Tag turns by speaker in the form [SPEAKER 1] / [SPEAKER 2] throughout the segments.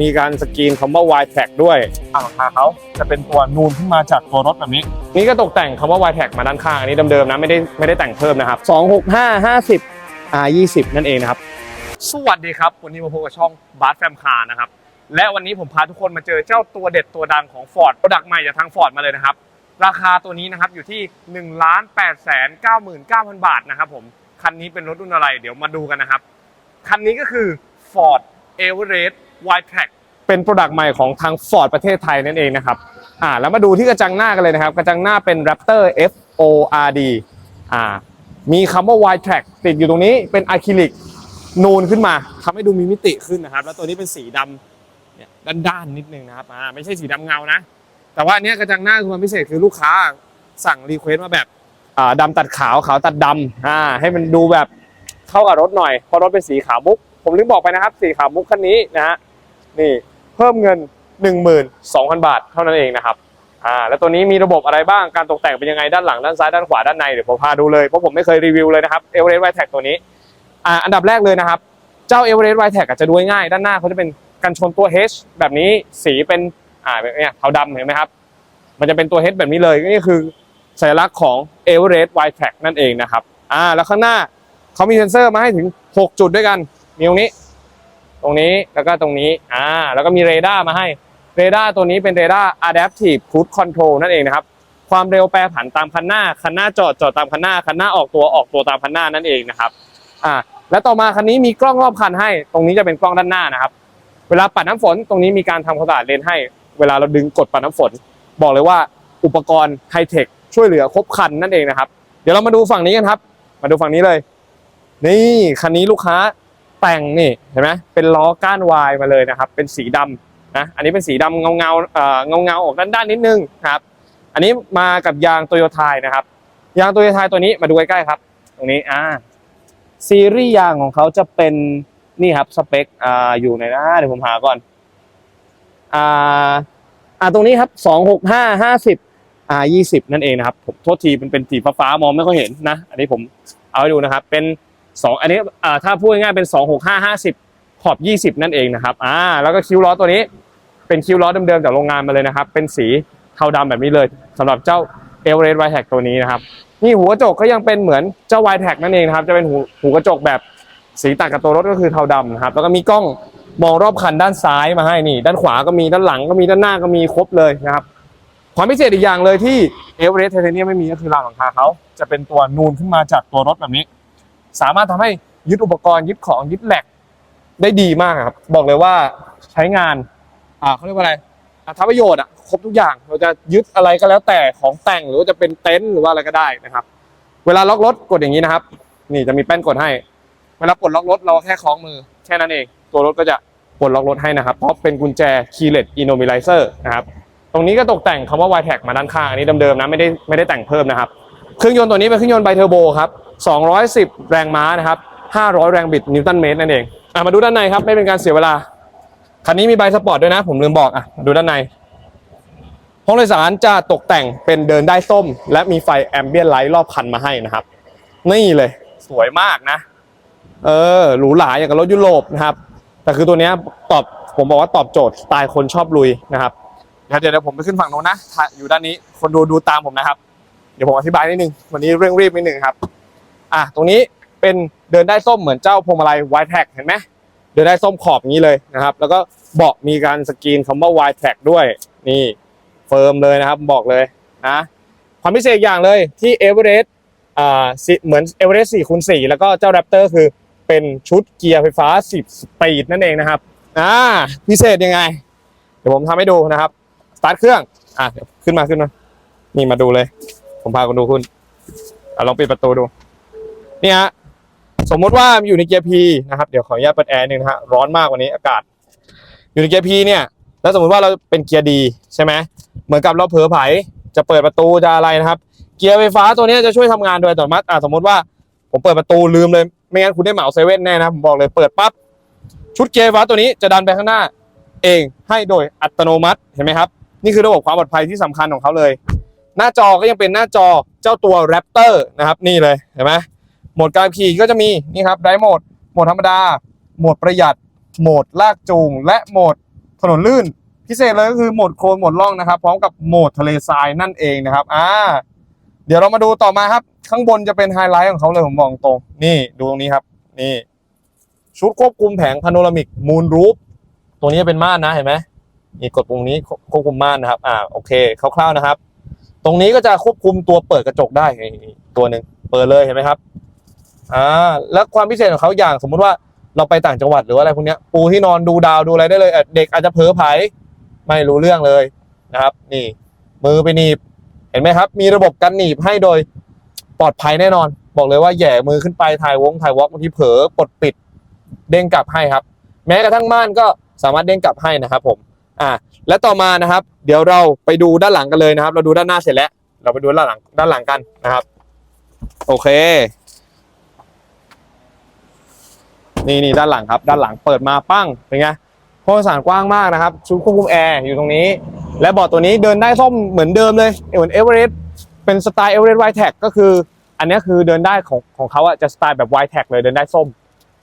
[SPEAKER 1] มีการสกรีนคำว่า y t a g ด้วยอ่าราคาเขาจะเป็นตัวนูนขึ้นมาจากตัวรถแบบนี้ นี่ก็ตกแต่งคำว่า y t a g มาด้านข้างอันนี้เดิมๆนะไม่ได้ไม่ได้แต่งเพิ่มนะครับ 265 50 R 20นั่นเองนะครับ สวัสดีครับ วันนี้มาพบกับช่องบาร์แฟมคาร์นะครับ และวันนี้ผมพาทุกคนมาเจอเจ้าตัวเด็ดตัวดังของ Ford โปรดักต์ใหม่จากทาง Ford มาเลยนะครับ ราคาตัวนี้นะครับอยู่ที่1 8 9 9 0 0 0บาทนะครับผมคันนี้เป็นรถรุ่นอะไร เดี๋ยวมาดูกันนะครับคันนี้ก็คือ Ford Everest Wide Track เป็นโปรดักต์ใหม่ของทาง Ford ประเทศไทยนั่นเองนะครับอ่าแล้วมาดูที่กระจังหน้ากันเลยนะครับ กระจังหน้าเป็น Raptor F O R D อ่ามีคำว่า Wide Track ติดอยู่ตรงนี้เป็นอะคริลิกนูนขึ้นมาทำให้ดูมีมิติขึ้นนะครับ แล้วตัวนี้เป็นสีดำเนี่ยด้านๆนิดนึงนะครับอ่าไม่ใช่สีดำเงานะ แต่ว่าอันเนี้ยกระจังหน้าคือความพิเศษคือลูกค้าสั่งรีเควสต์มาแบบอ่าดำตัดขาวขาวตัดดำอ่าให้มันดูแบบเข้ากับรถหน่อยเพราะรถเป็นสีขาวมุก ผมลืมบอกไปนะครับ สีขาวมุกคันนี้นะฮะ นี่เพิ่มเงิน 12,000 บาทเท่านั้นเองนะครับอ่าแล้วตัวนี้มีระบบอะไรบ้างการตกแต่งเป็นยังไงด้านหลังด้านซ้ายด้านขวาด้านในเดี๋ยวผมพาดูเลยเพราะผมไม่เคยรีวิวเลยนะครับเอเวอเรสต์ไวแท็กตัวนี้อ่าอันดับแรกเลยนะครับ เจ้าเอเวอเรสต์ไวแท็กอาจจะดูง่ายด้านหน้าเขาจะเป็นกันชนตัว H แบบนี้สีเป็นอ่าแบบเนี้ยเทาดำเห็นไหมครับ มันจะเป็นตัว H แบบนี้เลยนี่คือสัญลักษณ์ของ Everest Wide Track นั่นเองนะครับอ่าแล้วข้างหน้าเขามีเซ็นเซอร์มาให้ถึง 6 จุดด้วยกันมีตรงนี้ ตรงนี้แล้วก็ตรงนี้อ่าแล้วก็มีเรดาร์มาให้เรดาร์ตัวนี้เป็นเรดาร์ Adaptive Cruise Control นั่นเองนะครับ ความเร็วแปรผันตามคันหน้า คันหน้าจอดจอดตามคันหน้า คันหน้าออกตัวออกตัวตามคันหน้านั่นเองนะครับอ่าแล้วต่อมาคันนี้มีกล้องรอบคันให้ ตรงนี้จะเป็นกล้องด้านหน้านะครับ เวลาปัดน้ำฝนตรงนี้มีการทำความสะอาดเลนให้ เวลาเราดึงกดปัดน้ำฝน บอกเลยว่าอุปกรณ์ไฮเทคช่วยเหลือครบครันนั่นเองนะครับ เดี๋ยวเรามาดูฝั่งนี้กันครับ มาดูฝั่งนี้เลย นี่คันนี้ลูกค้า แต่งนี่เห็นไหมเป็นล้อก้านวายมาเลยนะครับ เป็นสีดำนะอันนี้เป็นสีดำเงาเงาเอ่อเงาเงาออกด้านด้านนิดนึงครับ อันนี้มากับยางโตโยต้านะครับ ยางโตโยต้าตัวนี้มาดูใกล้ๆครับ ตรงนี้อ่าซีรีส์ยางของเขาจะเป็นนี่ครับสเปคอ่าอยู่ในนะเดี๋ยวผมหาก่อนอ่าอ่าตรงนี้ครับสองหกห้าห้าสิบอ่ายี่สิบนั่นเองนะครับผมโทษทีมันเป็นสีฟ้าๆมองไม่ค่อยเห็นนะ อันนี้ผมเอาให้ดูนะครับเป็น สองอันนี้ถ้าพูดง่ายๆเป็นสองหกห้าห้าสิบขอบยี่สิบนั่นเองนะครับอ่าแล้วก็คิ้วล้อตัวนี้เป็นคิ้วล้อเดิมๆจากโรงงานมาเลยนะครับ เป็นสีเทาดำแบบนี้เลยสำหรับเจ้าเอเวอเรสต์ไวแท็กตัวนี้นะครับนี่หัวกระจกก็ยังเป็นเหมือนเจ้าไวแท็กนั่นเองนะครับ จะเป็นหูหูกระจกแบบสีตัดกับตัวรถก็คือเทาดำนะครับ แล้วก็มีกล้องมองรอบคันด้านซ้ายมาให้นี่ ด้านขวาก็มีด้านหลังก็มีด้านหน้าก็มีครบเลยนะครับ ความพิเศษอีกอย่างเลยที่เอเวอเรสต์ไทเทเนียมไม่มีก็คือรางหลังคาเขาจะเป็นตัวนูนขึ้นมาจากตัวรถแบบนี้ สามารถทำให้ยึดอุปกรณ์ยึดของยึดแหลกได้ดีมากครับบอกเลยว่าใช้งานอ่าเขาเรียกว่าอะไรอ่าทำประโยชน์อะครบทุกอย่างเราจะยึดอะไรก็แล้วแต่ของแต่งหรือว่าจะเป็นเต็นท์หรือว่าอะไรก็ได้นะครับ เวลาล็อกรถกดอย่างนี้นะครับ นี่จะมีแป้นกดให้ เวลาปลดล็อกรถเราแค่คล้องมือแค่นั้นเอง ตัวรถก็จะปลดล็อกรถให้นะครับ เพราะเป็นกุญแจ keyless immobilizer นะครับตรงนี้ก็ตกแต่งคำว่า y t a g มาด้านข้างอันนี้เดิมๆนะไม่ได้ไม่ได้แต่งเพิ่มนะครับ เครื่องยนต์ตัวนี้เป็นเครื่องยนต์ไบเทอร์โบครับ 210 แรงม้านะครับ 500 แรงบิดนิวตันเมตรนั่นเองอะมาดูด้านในครับไม่เป็นการเสียเวลา คันนี้มีใบสปอร์ตด้วยนะ ผมลืมบอกอะดูด้านในห้องโดยสารจะตกแต่งเป็นเดินได้ส้ม และมีไฟแอมเบียนไลท์รอบคันมาให้นะครับ นี่เลยสวยมากนะ เออหรูหราอย่างกับรถยุโรปนะครับแต่คือตัวนี้ตอบผมบอกว่าตอบโจทย์สไตล์คนชอบลุยนะครับเดี๋ยวเดี๋ยวผมไปขึ้นฝั่งโน้นนะอยู่ด้านนี้คนดูดูตามผมนะครับ เดี๋ยวผมอธิบายนิดนึงวันนี้เร่งรีบนิดนึงครับ อะตรงนี้เป็นเดินได้ส้มเหมือนเจ้าพวงมาลัย Wide Track เห็นไหมเดินได้ส้มขอบนี้เลยนะครับ แล้วก็เบาะมีการสกรีนคำว่า Wide Track ด้วยนี่เฟิร์มเลยนะครับบอกเลยนะความพิเศษอย่างเลยที่ Everest อ่าเหมือน Everest 4คูณ4แล้วก็เจ้า Raptor คือเป็นชุดเกียร์ไฟฟ้า 10 สปีดนั่นเองนะครับอ่าพิเศษยังไง เดี๋ยวผมทำให้ดูนะครับสตาร์ทเครื่องอะขึ้นมาขึ้นมานี่มาดูเลย ผมพาคุณดูคุณอะลองปิดประตูดู นี่ฮะสมมติว่าอยู่ในเกียร์ P นะครับ เดี๋ยวขออนุญาตเปิดแอร์หนึ่งนะฮะร้อนมากว่านี้อากาศ อยู่ในเกียร์ P เนี่ย แล้วสมมติว่าเราเป็นเกียร์ดีใช่ไหมเหมือนกับเราเผลอไผจะเปิดประตูจะอะไรนะครับ เกียร์ไฟฟ้าตัวนี้จะช่วยทำงานโดยอัตโนมัติอะสมมติว่าผมเปิดประตูลืมเลย ไม่งั้นคุณได้เหมาเซเว่นแน่นะผมบอกเลยเปิดปั๊บชุดเกียร์ไฟฟ้าตัวนี้จะดันไปข้างหน้าเองให้โดยอัตโนมัติเห็นไหมครับ นี่คือระบบความปลอดภัยที่สำคัญของเขาเลย หน้าจอก็ยังเป็นหน้าจอเจ้าตัว Raptor นะครับ นี่เลยเห็นไหม โหมดการขี่ก็จะมีนี่ครับไดโหมด โหมดธรรมดา โหมดประหยัด โหมดลากจูง และโหมดถนนลื่น พิเศษเลยก็คือโหมดโคลนโหมดล่องนะครับ พร้อมกับโหมดทะเลทรายนั่นเองนะครับอ่าเดี๋ยวเรามาดูต่อมาครับ ข้างบนจะเป็นไฮไลท์ของเขาเลยผมบอกตรง นี่ดูตรงนี้ครับ นี่ ชุดควบคุมแผงพาโนรามิกมูนรูฟตัวนี้เป็นม่านนะเห็นไหมนี่กดตรงนี้ควบคุมม่านนะครับ อ่า โอเค คร่าวๆนะครับ ตรงนี้ก็จะควบคุมตัวเปิดกระจกได้ตัวหนึ่งเปิดเลยเห็นไหมครับ อ่าแล้วความพิเศษของเขาอย่างสมมุติว่าเราไปต่างจังหวัดหรือว่าอะไรพวกเนี้ยปูที่นอนดูดาวดูอะไรได้เลยเด็กอาจจะเผลอไผลไม่รู้เรื่องเลยนะครับ นี่ มือไปหนีบ เห็นไหมครับ มีระบบกันหนีบให้โดยปลอดภัยแน่นอน บอกเลยว่าแย่มือขึ้นไปถ่ายวงถ่ายวอล์กบางทีเผลอกดปิด เด้งกลับให้ครับ แม้กระทั่งม่านก็สามารถเด้งกลับให้นะครับ ผม อ่าและต่อมานะครับ เดี๋ยวเราไปดูด้านหลังกันเลยนะครับ เราดูด้านหน้าเสร็จแล้ว เราไปดูด้านหลังด้านหลังกันนะครับ โอเค นี่นี่ด้านหลังครับ ด้านหลังเปิดมาปั้งเป็นไงห้องโดยสารกว้างมากนะครับชุดควบคุมแอร์อยู่ตรงนี้ และเบาะตัวนี้เดินได้ส้มเหมือนเดิมเลยเหมือนเอเวอเรสต์เป็นสไตล์เอเวอเรสต์ไวแท็กก็คือ อันนี้คือเดินได้ของของเขาอะจะสไตล์แบบไวแท็กเลยเดินได้ส้ม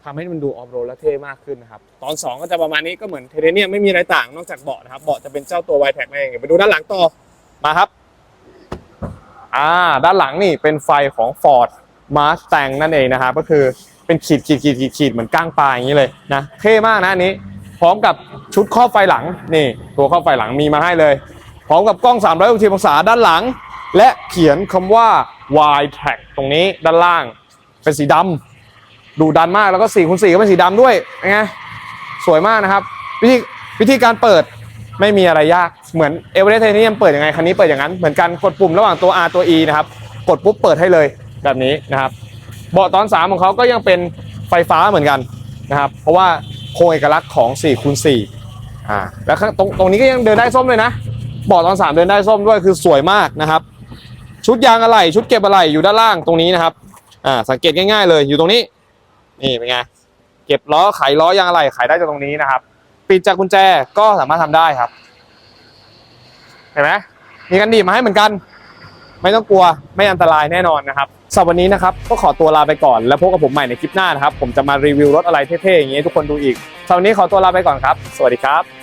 [SPEAKER 1] ทำให้มันดูออฟโรดและเท่มากขึ้นนะครับตอน 2 ก็จะประมาณนี้ก็เหมือนเทเทเนียมไม่มีอะไรต่างนอกจากเบาะนะครับเบาะจะเป็นเจ้าตัวไวแท็กนั่นเองไปดูด้านหลังต่อมาครับอ่าด้านหลังนี่เป็นไฟของ Ford Mustang นั่นเองนะครับก็คือ เป็นขีดขีดขีดขีดขีดเหมือนก้างปลาอย่างนี้เลยนะเท่มากนะอันนี้ พร้อมกับชุดครอบไฟหลังนี่ ตัวครอบไฟหลังมีมาให้เลย พร้อมกับกล้อง 360 องศาด้านหลัง และเขียนคำว่า Y Track ตรงนี้ด้านล่าง เป็นสีดำดูดันมากแล้วก็4คูณ4ก็เป็นสีดำด้วยไงสวยมากนะครับ วิธีวิธีการเปิดไม่มีอะไรยากเหมือนเอเวอเรสต์เทเนียมเปิดยังไงคันนี้เปิดอย่างนั้นเหมือนกันกดปุ่มระหว่างตัว R ตัว E นะครับกดปุ๊บเปิดให้เลยแบบนี้นะครับ เบาะตอน 3 ของเขาก็ยังเป็นไฟฟ้าเหมือนกันนะครับ เพราะว่าโครงเอกลักษณ์ของ4คูณ4อ่าแล้วตรงตรงนี้ก็ยังเดินได้ส้มเลยนะเบาะตอน 3 เดินได้ส้มด้วยคือสวยมากนะครับ ชุดยางอะไหล่ชุดเก็บอะไหล่อยู่ด้านล่างตรงนี้นะครับอ่าสังเกตง่าย ๆ เลยอยู่ตรงนี้นี่เป็นไงเก็บล้อไขล้อยางอะไหล่ไขได้จากตรงนี้นะครับ ปิดจากกุญแจก็สามารถทำได้ครับ เห็นไหมมีกันดีมาให้เหมือนกัน ไม่ต้องกลัวไม่อันตรายแน่นอนนะครับสำหรับวันนี้นะครับก็ขอตัวลาไปก่อนแล้วพบกับผมใหม่ในคลิปหน้านะครับผมจะมารีวิวรถอะไรเท่ๆอย่างนี้ทุกคนดูอีกสำหรับวันนี้ขอตัวลาไปก่อนครับ สวัสดีครับ